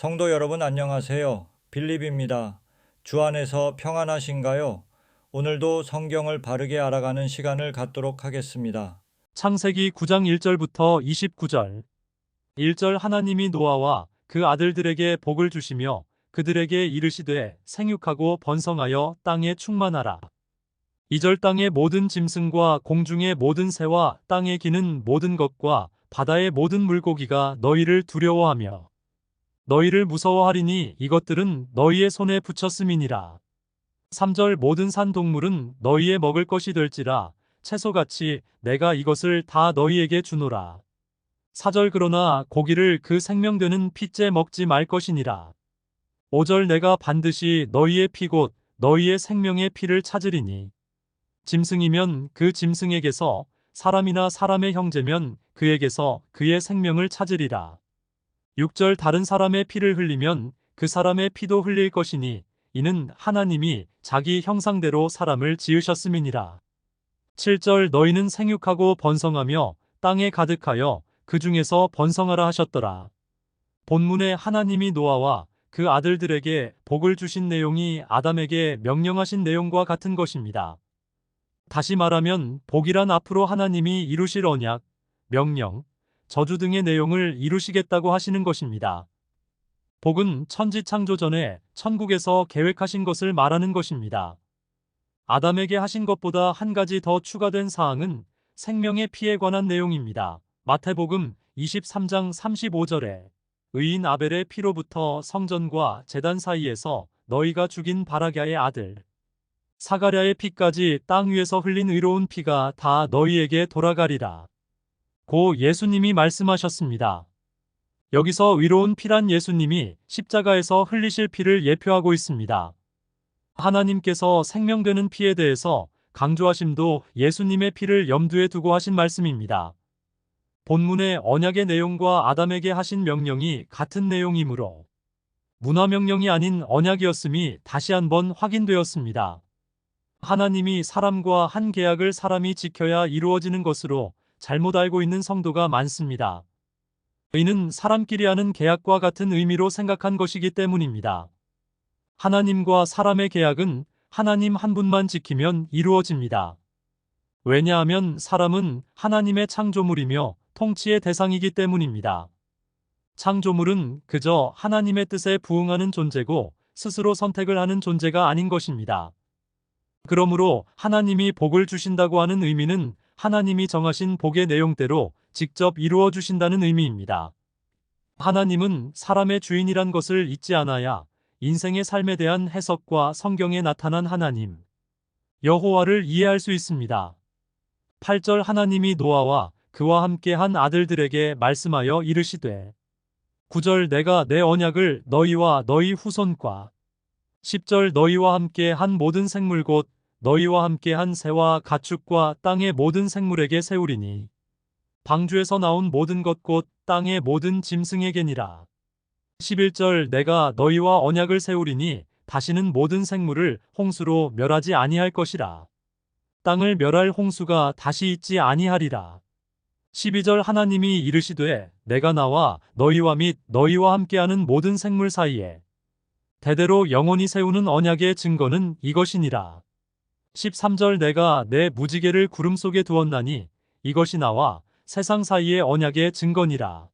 성도 여러분 안녕하세요. 빌립입니다. 주 안에서 평안하신가요? 오늘도 성경을 바르게 알아가는 시간을 갖도록 하겠습니다. 창세기 9장 1절부터 29절. 1절 하나님이 노아와 그 아들들에게 복을 주시며 그들에게 이르시되 생육하고 번성하여 땅에 충만하라. 2절 땅의 모든 짐승과 공중의 모든 새와 땅에 기는 모든 것과 바다의 모든 물고기가 너희를 두려워하며 너희를 무서워하리니 이것들은 너희의 손에 붙였음이니라. 3절 모든 산 동물은 너희의 먹을 것이 될지라 채소같이 내가 이것을 다 너희에게 주노라. 4절 그러나 고기를 그 생명되는 피째 먹지 말 것이니라. 5절 내가 반드시 너희의 피곧 너희의 생명의 피를 찾으리니 짐승이면 그 짐승에게서 사람이나 사람의 형제면 그에게서 그의 생명을 찾으리라. 6절 다른 사람의 피를 흘리면 그 사람의 피도 흘릴 것이니 이는 하나님이 자기 형상대로 사람을 지으셨음이니라. 7절 너희는 생육하고 번성하며 땅에 가득하여 그 중에서 번성하라 하셨더라. 본문에 하나님이 노아와 그 아들들에게 복을 주신 내용이 아담에게 명령하신 내용과 같은 것입니다. 다시 말하면 복이란 앞으로 하나님이 이루실 언약, 명령, 저주 등의 내용을 이루시겠다고 하시는 것입니다. 복은 천지 창조 전에 천국에서 계획하신 것을 말하는 것입니다. 아담에게 하신 것보다 한 가지 더 추가된 사항은 생명의 피에 관한 내용입니다. 마태복음 23장 35절에 의인 아벨의 피로부터 성전과 제단 사이에서 너희가 죽인 바라갸의 아들 사가랴의 피까지 땅 위에서 흘린 의로운 피가 다 너희에게 돌아가리라. 고 예수님이 말씀하셨습니다. 여기서 의로운 피란 예수님이 십자가에서 흘리실 피를 예표하고 있습니다. 하나님께서 생명되는 피에 대해서 강조하심도 예수님의 피를 염두에 두고 하신 말씀입니다. 본문의 언약의 내용과 아담에게 하신 명령이 같은 내용이므로 문화 명령이 아닌 언약이었음이 다시 한번 확인되었습니다. 하나님이 사람과 한 계약을 사람이 지켜야 이루어지는 것으로 잘못 알고 있는 성도가 많습니다. 이는 사람끼리 하는 계약과 같은 의미로 생각한 것이기 때문입니다. 하나님과 사람의 계약은 하나님 한 분만 지키면 이루어집니다. 왜냐하면 사람은 하나님의 창조물이며 통치의 대상이기 때문입니다. 창조물은 그저 하나님의 뜻에 부응하는 존재고 스스로 선택을 하는 존재가 아닌 것입니다. 그러므로 하나님이 복을 주신다고 하는 의미는 하나님이 정하신 복의 내용대로 직접 이루어 주신다는 의미입니다. 하나님은 사람의 주인이란 것을 잊지 않아야 인생의 삶에 대한 해석과 성경에 나타난 하나님, 여호와를 이해할 수 있습니다. 8절 하나님이 노아와 그와 함께 한 아들들에게 말씀하여 이르시되 9절 내가 내 언약을 너희와 너희 후손과 10절 너희와 함께 한 모든 생물 곧 너희와 함께 한 새와 가축과 땅의 모든 생물에게 세우리니 방주에서 나온 모든 것 곧 땅의 모든 짐승에게니라. 11절 내가 너희와 언약을 세우리니 다시는 모든 생물을 홍수로 멸하지 아니할 것이라. 땅을 멸할 홍수가 다시 있지 아니하리라. 12절 하나님이 이르시되 내가 나와 너희와 및 너희와 함께하는 모든 생물 사이에 대대로 영원히 세우는 언약의 증거는 이것이니라. 13절 내가 내 무지개를 구름 속에 두었나니 이것이 나와 세상 사이의 언약의 증거니라.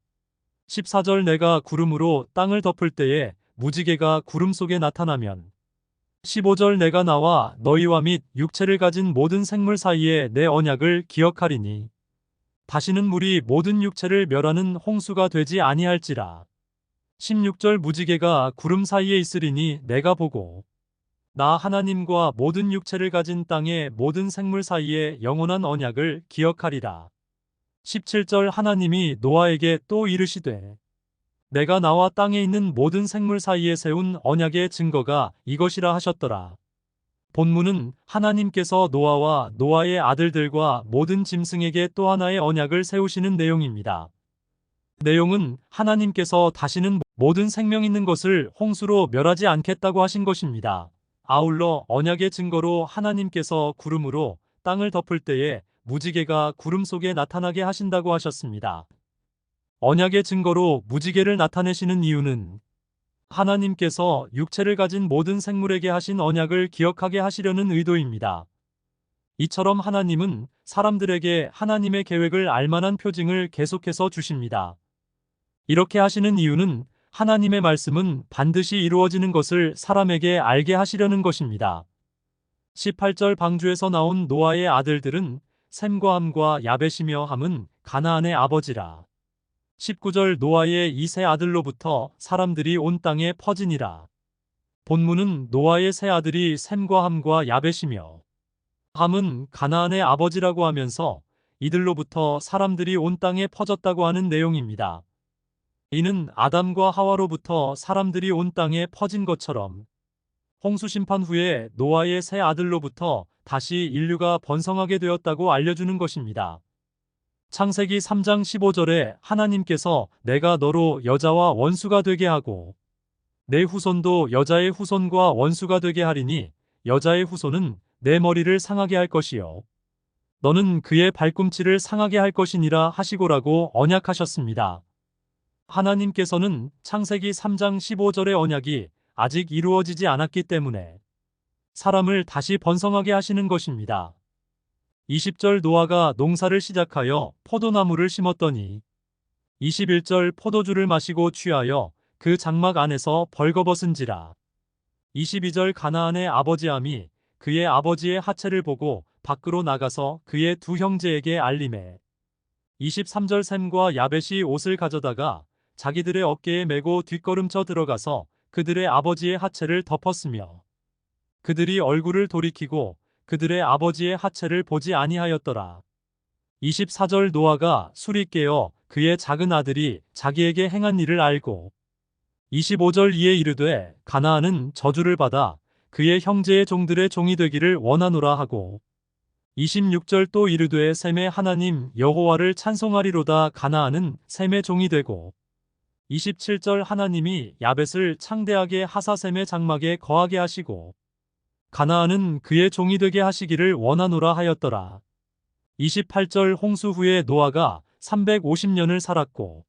14절 내가 구름으로 땅을 덮을 때에 무지개가 구름 속에 나타나면 15절 내가 나와 너희와 및 육체를 가진 모든 생물 사이에 내 언약을 기억하리니 다시는 물이 모든 육체를 멸하는 홍수가 되지 아니할지라. 16절 무지개가 구름 사이에 있으리니 내가 보고 나 하나님과 모든 육체를 가진 땅의 모든 생물 사이에 영원한 언약을 기억하리라. 17절 하나님이 노아에게 또 이르시되 내가 나와 땅에 있는 모든 생물 사이에 세운 언약의 증거가 이것이라 하셨더라. 본문은 하나님께서 노아와 노아의 아들들과 모든 짐승에게 또 하나의 언약을 세우시는 내용입니다. 내용은 하나님께서 다시는 모든 생명 있는 것을 홍수로 멸하지 않겠다고 하신 것입니다. 아울러 언약의 증거로 하나님께서 구름으로 땅을 덮을 때에 무지개가 구름 속에 나타나게 하신다고 하셨습니다. 언약의 증거로 무지개를 나타내시는 이유는 하나님께서 육체를 가진 모든 생물에게 하신 언약을 기억하게 하시려는 의도입니다. 이처럼 하나님은 사람들에게 하나님의 계획을 알만한 표징을 계속해서 주십니다. 이렇게 하시는 이유는 하나님의 말씀은 반드시 이루어지는 것을 사람에게 알게 하시려는 것입니다. 18절 방주에서 나온 노아의 아들들은 셈과 함과 야벳이며 함은 가나안의 아버지라. 19절 노아의 이 세 아들로부터 사람들이 온 땅에 퍼지니라. 본문은 노아의 세 아들이 셈과 함과 야벳이며 함은 가나안의 아버지라고 하면서 이들로부터 사람들이 온 땅에 퍼졌다고 하는 내용입니다. 이는 아담과 하와로부터 사람들이 온 땅에 퍼진 것처럼 홍수 심판 후에 노아의 세 아들로부터 다시 인류가 번성하게 되었다고 알려주는 것입니다. 창세기 3장 15절에 하나님께서 내가 너로 여자와 원수가 되게 하고 내 후손도 여자의 후손과 원수가 되게 하리니 여자의 후손은 내 머리를 상하게 할 것이요. 너는 그의 발꿈치를 상하게 할 것이니라 하시고라고 언약하셨습니다. 하나님께서는 창세기 3장 15절의 언약이 아직 이루어지지 않았기 때문에 사람을 다시 번성하게 하시는 것입니다. 20절 노아가 농사를 시작하여 포도나무를 심었더니 21절 포도주를 마시고 취하여 그 장막 안에서 벌거벗은지라 22절 가나안의 아버지함이 그의 아버지의 하체를 보고 밖으로 나가서 그의 두 형제에게 알림해 23절 샘과 야벳이 옷을 가져다가 자기들의 어깨에 메고 뒷걸음쳐 들어가서 그들의 아버지의 하체를 덮었으며 그들이 얼굴을 돌이키고 그들의 아버지의 하체를 보지 아니하였더라. 24절 노아가 술이 깨어 그의 작은 아들이 자기에게 행한 일을 알고 25절 이에 이르되 가나안은 저주를 받아 그의 형제의 종들의 종이 되기를 원하노라 하고 26절 또 이르되 셈의 하나님 여호와를 찬송하리로다 가나안은 셈의 종이 되고 27절 하나님이 야벳을 창대하게 하사셈의 장막에 거하게 하시고 가나안은 그의 종이 되게 하시기를 원하노라 하였더라. 28절 홍수 후에 노아가 350년을 살았고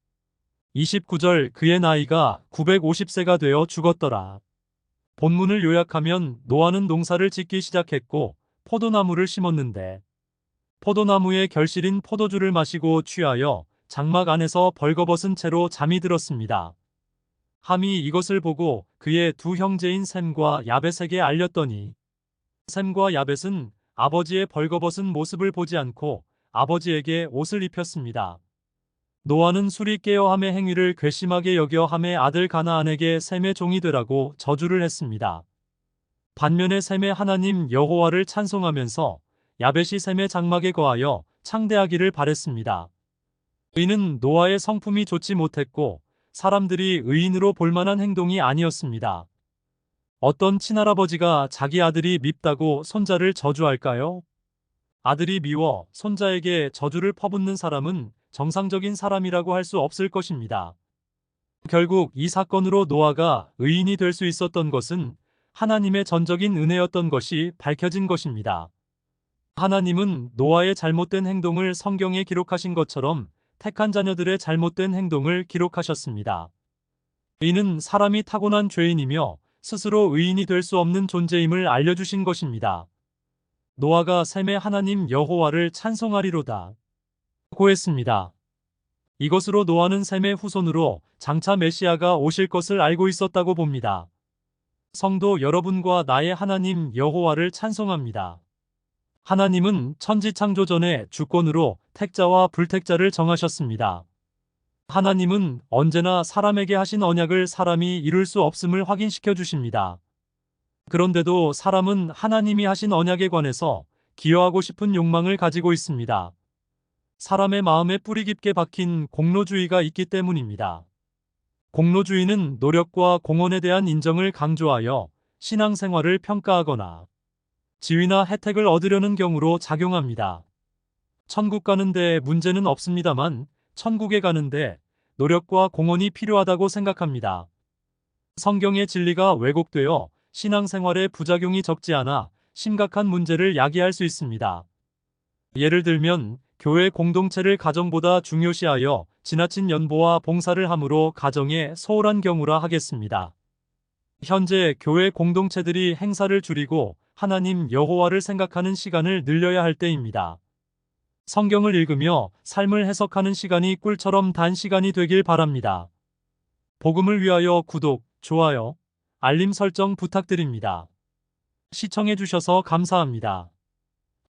29절 그의 나이가 950세가 되어 죽었더라. 본문을 요약하면 노아는 농사를 짓기 시작했고 포도나무를 심었는데 포도나무의 결실인 포도주를 마시고 취하여 장막 안에서 벌거벗은 채로 잠이 들었습니다. 함이 이것을 보고 그의 두 형제인 셈과 야벳에게 알렸더니 셈과 야벳은 아버지의 벌거벗은 모습을 보지 않고 아버지에게 옷을 입혔습니다. 노아는 술이 깨어 함의 행위를 괘씸하게 여겨 함의 아들 가나안에게 셈의 종이 되라고 저주를 했습니다. 반면에 셈의 하나님 여호와를 찬송하면서 야벳이 셈의 장막에 거하여 창대하기를 바랬습니다. 의는 노아의 성품이 좋지 못했고 사람들이 의인으로 볼 만한 행동이 아니었습니다. 어떤 친할아버지가 자기 아들이 밉다고 손자를 저주할까요? 아들이 미워 손자에게 저주를 퍼붓는 사람은 정상적인 사람이라고 할 수 없을 것입니다. 결국 이 사건으로 노아가 의인이 될 수 있었던 것은 하나님의 전적인 은혜였던 것이 밝혀진 것입니다. 하나님은 노아의 잘못된 행동을 성경에 기록하신 것처럼 택한 자녀들의 잘못된 행동을 기록하셨습니다. 이는 사람이 타고난 죄인이며 스스로 의인이 될 수 없는 존재임을 알려주신 것입니다. 노아가 셈의 하나님 여호와를 찬송하리로다. 고 했습니다. 이것으로 노아는 셈의 후손으로 장차 메시아가 오실 것을 알고 있었다고 봅니다. 성도 여러분과 나의 하나님 여호와를 찬송합니다. 하나님은 천지 창조 전에 주권으로 택자와 불택자를 정하셨습니다. 하나님은 언제나 사람에게 하신 언약을 사람이 이룰 수 없음을 확인시켜 주십니다. 그런데도 사람은 하나님이 하신 언약에 관해서 기여하고 싶은 욕망을 가지고 있습니다. 사람의 마음에 뿌리 깊게 박힌 공로주의가 있기 때문입니다. 공로주의는 노력과 공헌에 대한 인정을 강조하여 신앙생활을 평가하거나 지위나 혜택을 얻으려는 경우로 작용합니다. 천국 가는데 문제는 없습니다만 천국에 가는데 노력과 공헌이 필요하다고 생각합니다. 성경의 진리가 왜곡되어 신앙생활에 부작용이 적지 않아 심각한 문제를 야기할 수 있습니다. 예를 들면 교회 공동체를 가정보다 중요시하여 지나친 연보와 봉사를 함으로 가정에 소홀한 경우라 하겠습니다. 현재 교회 공동체들이 행사를 줄이고 하나님 여호와를 생각하는 시간을 늘려야 할 때입니다. 성경을 읽으며 삶을 해석하는 시간이 꿀처럼 단 시간이 되길 바랍니다. 복음을 위하여 구독, 좋아요, 알림 설정 부탁드립니다. 시청해주셔서 감사합니다.